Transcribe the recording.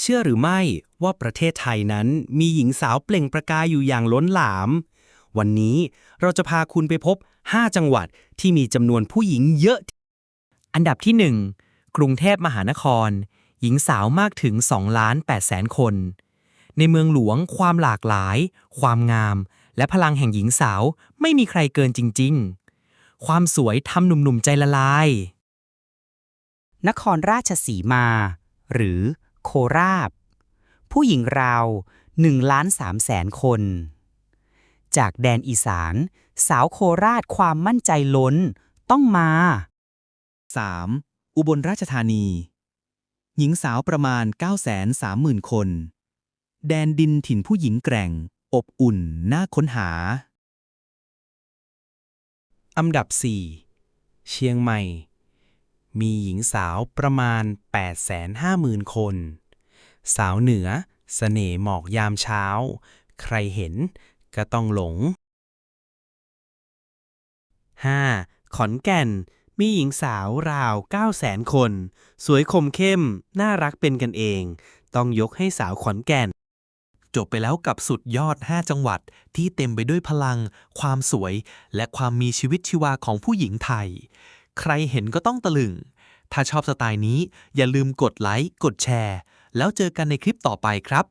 เชื่อหรือไม่ว่าประเทศไทยนั้นมีหญิงสาวเปล่งประกายอยู่อย่างล้นหลาม วันนี้เราจะพาคุณไปพบ 5 จังหวัดที่มีจำนวนผู้หญิงเยอะ อันดับที่ 1 กรุงเทพมหานคร หญิงสาวมากถึง2ล้าน8แสนคน ในเมืองหลวงความหลากหลาย ความงาม และพลังแห่งหญิงสาวไม่มีใครเกินจริง ๆ ความสวยทำหนุ่มๆใจละลาย นครราชสีมา หรือ โคราชผู้หญิงราว1ล้าน3แสนคน จากแดนอีสาน สาวโคราชความมั่นใจล้นต้องมา 3. อุบลราชธานี หญิงสาวประมาณ 930,000 คน แดนดินถิ่นผู้หญิงแกร่ง อบอุ่น น่าค้นหา อันดับ 4 เชียงใหม่ มีหญิงสาวประมาณ 850,000 คน สาวเหนือเสน่ห์หมอกยามเช้า ใครเห็นก็ต้องหลง 5. ขอนแก่น มีหญิงสาวราว 900,000 คน สวยคมเข้ม น่ารักเป็นกันเอง ต้องยกให้สาวขอนแก่น จบไปแล้วกับสุดยอด 5 จังหวัดที่เต็มไปด้วยพลัง ความสวย และความมีชีวิตชีวาของผู้หญิงไทย ใครเห็นก็ต้องตะลึง ถ้าชอบสไตล์นี้อย่าลืมกดไลค์ กดแชร์ แล้วเจอกันในคลิปต่อไปครับ